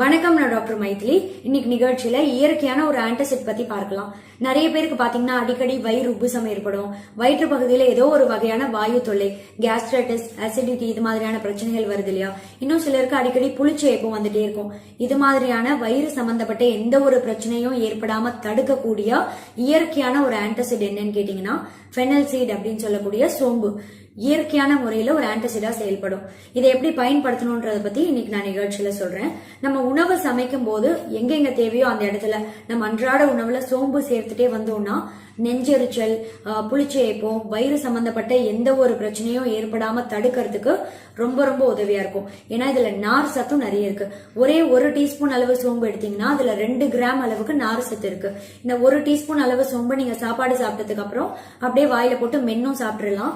வணக்கம் நான் டாக்டர் மைத்லி. இன்னைக்கு நிகழ்ச்சியில இயற்கையான ஒரு ஆன்டசிட் பத்தி பார்க்கலாம். நிறைய பேருக்கு பாத்தீங்கன்னா அடிக்கடி வயிறு உப்புசம் ஏற்படும். வயிற்று பகுதியில ஏதோ ஒரு வகையான வாயு தொல்லை கேஸ்ட்ரைட்டிஸ் அசிடிட்டி இது மாதிரியான பிரச்சனைகள் வருது இல்லையா? இன்னும் சிலருக்கு அடிக்கடி புளிச்ச ஏப்பம் வந்துட்டே இருக்கும். இது மாதிரியான வயிறு சம்பந்தப்பட்ட எந்த ஒரு பிரச்சனையும் ஏற்படாம தடுக்கக்கூடிய இயற்கையான ஒரு ஆன்டாசிட் என்னன்னு கேட்டீங்கன்னா ஃபெனல் சீட் அப்படின்னு சொல்லக்கூடிய சோம்பு. இயற்கையான முறையில ஒரு ஆன்டிசைடா செயல்படும். இதை எப்படி பயன்படுத்தணும்ன்றத பத்தி இன்னைக்கு நான் நிகழ்ச்சியில சொல்றேன். நம்ம உணவு சமைக்கும் போது எங்கெங்க தேவையோ அந்த இடத்துல நம்ம அன்றாட உணவுல சோம்பு சேர்த்துட்டே வந்தோம்னா நெஞ்செரிச்சல் ஆஹ், புளிச்ச வயிறு சம்பந்தப்பட்ட எந்த ஒரு பிரச்சனையும் ஏற்படாம தடுக்கிறதுக்கு ரொம்ப ரொம்ப உதவியா இருக்கும். ஏன்னா இதுல நார் சத்தும் நிறைய இருக்கு. ஒரே ஒரு டீஸ்பூன் அளவு சோம்பு எடுத்தீங்கன்னா அதுல ரெண்டு கிராம் அளவுக்கு நார் சத்து இருக்கு. இந்த ஒரு டீஸ்பூன் அளவு சோம்பு நீங்க சாப்பாடு சாப்பிட்டதுக்கு அப்புறம் அப்படியே வாயில போட்டு மென்னும் சாப்பிட்டுறலாம்.